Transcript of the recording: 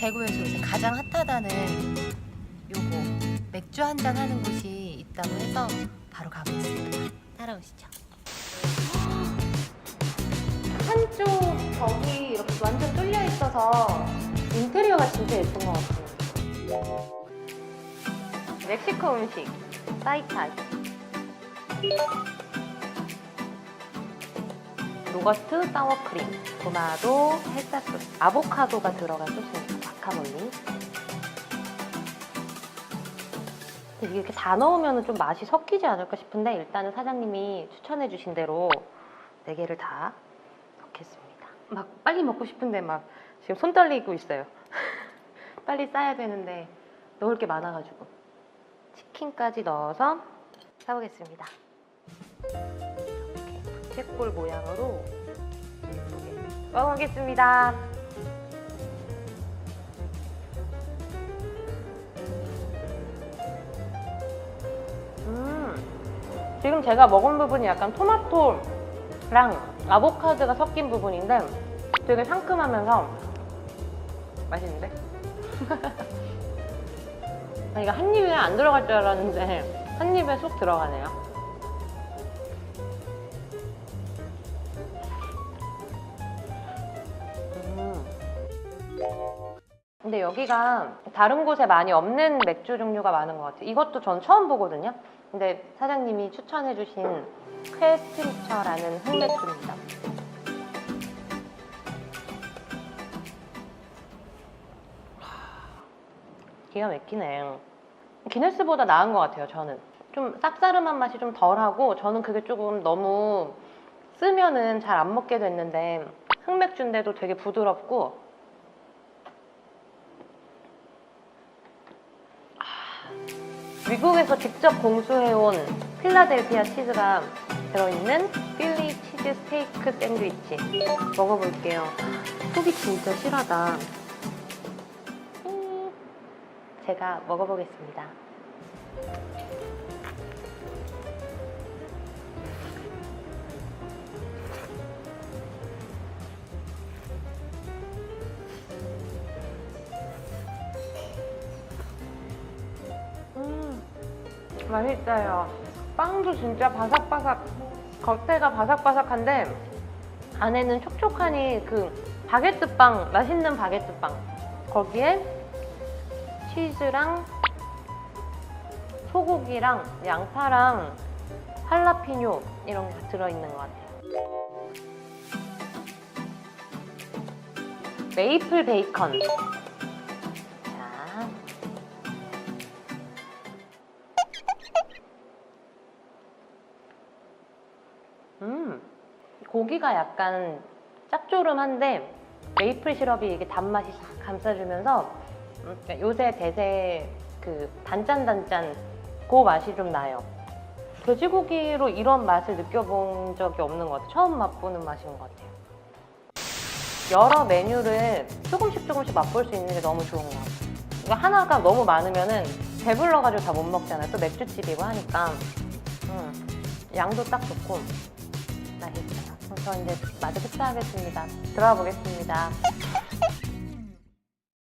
대구에서 요새 가장 핫하다는 요거 맥주 한 잔 하는 곳이 있다고 해서 바로 가보겠습니다. 따라오시죠. 한쪽 벽이 이렇게 완전 뚫려 있어서 인테리어가 진짜 예쁜 것 같아요. 멕시코 음식 사이타이 요거트, 사워크림, 토마토, 헬사 소스, 아보카도가 들어간 소스입니다. 과카몰리. 근데 이게 이렇게 다 넣으면 좀 맛이 섞이지 않을까 싶은데 일단은 사장님이 추천해주신 대로 네 개를 다 넣겠습니다. 막 빨리 먹고 싶은데 막 지금 손 떨리고 있어요. 빨리 싸야 되는데 넣을 게 많아가지고 치킨까지 넣어서 싸보겠습니다. 부채꼴 모양으로 예쁘게 먹어보겠습니다. 음, 지금 제가 먹은 부분이 약간 토마토랑 아보카도가 섞인 부분인데 되게 상큼하면서 맛있는데? 아, 이거 한 입에 안 들어갈 줄 알았는데 한 입에 쏙 들어가네요. 근데 여기가 다른 곳에 많이 없는 맥주 종류가 많은 것 같아요. 이것도 전 처음 보거든요. 근데 사장님이 추천해주신 퀘스트리처라는 흑맥주입니다. 기가 막히네. 기네스보다 나은 것 같아요, 저는. 좀 쌉싸름한 맛이 좀 덜하고, 저는 그게 조금 너무 쓰면은 잘 안 먹게 됐는데, 흑맥주인데도 되게 부드럽고, 미국에서 직접 공수해온 필라델피아 치즈가 들어있는 필리 치즈 스테이크 샌드위치 먹어볼게요. 속이 진짜 실하다. 음, 제가 먹어보겠습니다. 맛있어요. 빵도 진짜 바삭바삭, 겉에가 바삭바삭한데 안에는 촉촉하니 그 바게트 빵, 맛있는 바게트 빵. 거기에 치즈랑 소고기랑 양파랑 할라피뇨 이런 게다 들어있는 것 같아요. 메이플 베이컨. 고기가 약간 짭조름한데 메이플 시럽이 이게 단맛이 싹 감싸주면서 음, 그러니까 요새 대세 그 단짠단짠 그 맛이 좀 나요. 돼지고기로 이런 맛을 느껴본 적이 없는 것 같아요. 처음 맛보는 맛인 것 같아요. 여러 메뉴를 조금씩 조금씩 맛볼 수 있는 게 너무 좋은 것 같아요. 이거 하나가 너무 많으면은 배불러가지고 다 못 먹잖아요. 또 맥주집이고 하니까. 음, 양도 딱 좋고 맛있어요. 그럼 저 이제 마저 식사하겠습니다. 들어가 보겠습니다.